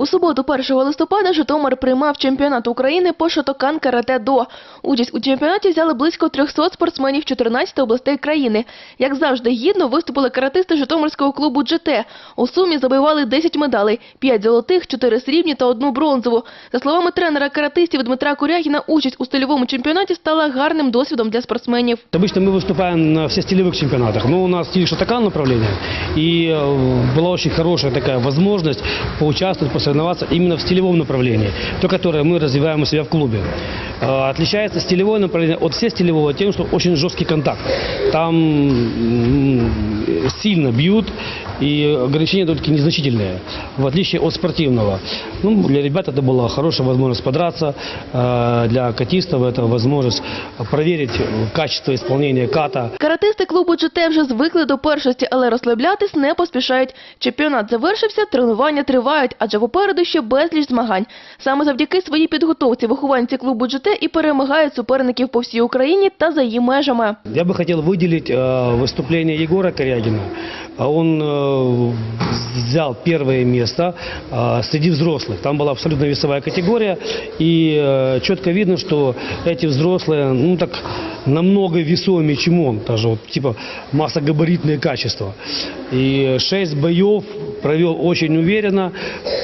У суботу, 1 листопада, Житомир приймав чемпіонат України по шотокан карате до. Участь у чемпіонаті взяли близько 300 спортсменів 14 областей країни. Як завжди, гідно виступили каратисти Житомирського клубу «ДЖТ». У сумі завоювали 10 медалей – 5 золотих, 4 срібні та одну бронзову. За словами тренера каратистів Дмитра Курягіна, участь у стильовому чемпіонаті стала гарним досвідом для спортсменів. Обычно мы выступаем на всестилевых чемпионатах, но у нас стиль шатакан направление, и э, была очень хорошая такая возможность посоревноваться именно в стилевом направлении, то, которое мы развиваем у себя в клубе. Отличается стилевое направление от всестилевого тем, что очень жесткий контакт. Там сильно бьют, и ограничения только незначительные, в отличие от спортивного. Ну, для ребят это была хорошая возможность подраться, э, для катистов это возможность проверить качество исполнения ката. Каратисти клубу «ДЖТ» вже звикли до першості, але розслаблятись не поспішають. Чемпіонат завершився, тренування тривають, адже попереду ще безліч змагань. Саме завдяки своїй підготовці вихованці клубу «ДЖТ» і перемагають суперників по всій Україні та за її межами. Я бы хотел выделить э, выступление Егора Корягина. А Он э, взял первое место э, среди взрослых. Там была абсолютно весовая категория, и э, четко видно, что эти взрослые, ну так намного весомее, чем он, даже вот типа массогабаритные качества. И шесть боев провел очень уверенно,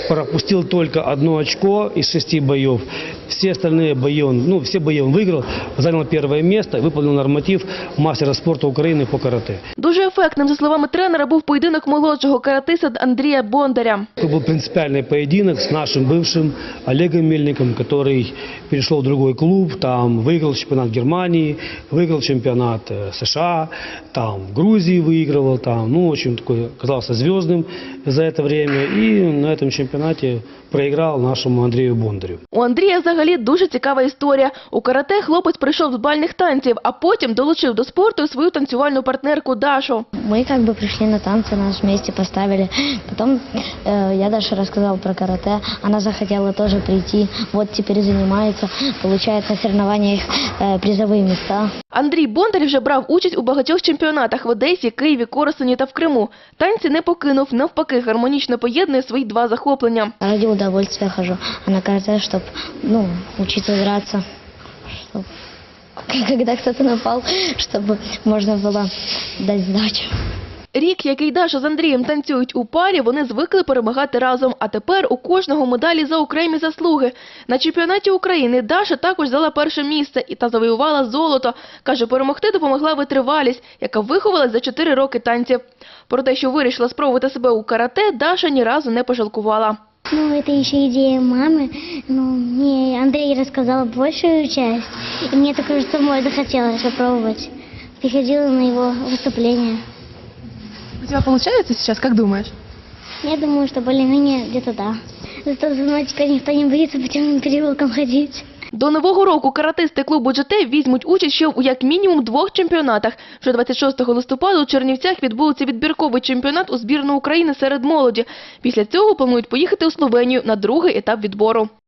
Пропустил только одно очко из шести боев. Все остальные бои он, ну, все бои он выиграл, занял первое место, выполнил норматив мастера спорта Украины по карате. Дуже ефектним, за словами тренера, був поєдинок молодшого каратиста Андрія Бондаря. Это был принципиальный поединок с нашим бывшим Олегом Мельником, который перешел в другой клуб, там выиграл чемпионат Германии, выиграл чемпионат США, там Грузии выигрывал, там, ну, очень такой оказался звездным за это время. И на этом чемпионате проиграл нашему Андрею Бондарю. У Андрія взагалі дуже цікава історія. У карате хлопець прийшов з бальних танців, а потім долучив до спорту свою танцювальну партнерку Дашу. Мы как бы пришли на танцы, нас вместе поставили. Потом э, я Даше рассказал про карате. Она захотела тоже прийти. Вот теперь занимается, получает на соревнованиях э, призовые места. Андрій Бондар вже брав участь у багатьох чемпіонатах в Одесі, Києві, Коростені та в Криму. Танці не покинув, навпаки, гармонічно поєднує свої два захоплення. Ради удовольствия хожу. А на карате, чтобы ну, учиться драться. Чтоб когда кто-то напал, чтобы можно было дать сдачу. Рік, який Даша з Андрієм танцюють у парі, вони звикли перемагати разом, а тепер у кожного медалі за окремі заслуги. На чемпіонаті України Даша також взяла перше місце і та завоювала золото. Каже, перемогти допомогла витривалість, яка виховалась за 4 роки танців. Про те, що вирішила спробувати себе у карате, Даша ні разу не пожалкувала. Ну, это еще идея мамы. Ну, мне Андрей рассказал большую часть, и мне такое же самой захотелось попробовать. Приходила на его выступление. У тебе виходить зараз, як думаєш? Я думаю, что более-менее где-то да. Зато за мной теперь никто не боится по темным переулкам ходить. До нового року каратисти клубу «ДЖТ» візьмуть участь ще у як мінімум двох чемпіонатах. Вже 26 листопада у Чернівцях відбудеться відбірковий чемпіонат у збірну України серед молоді. Після цього планують поїхати у Словенію на другий етап відбору.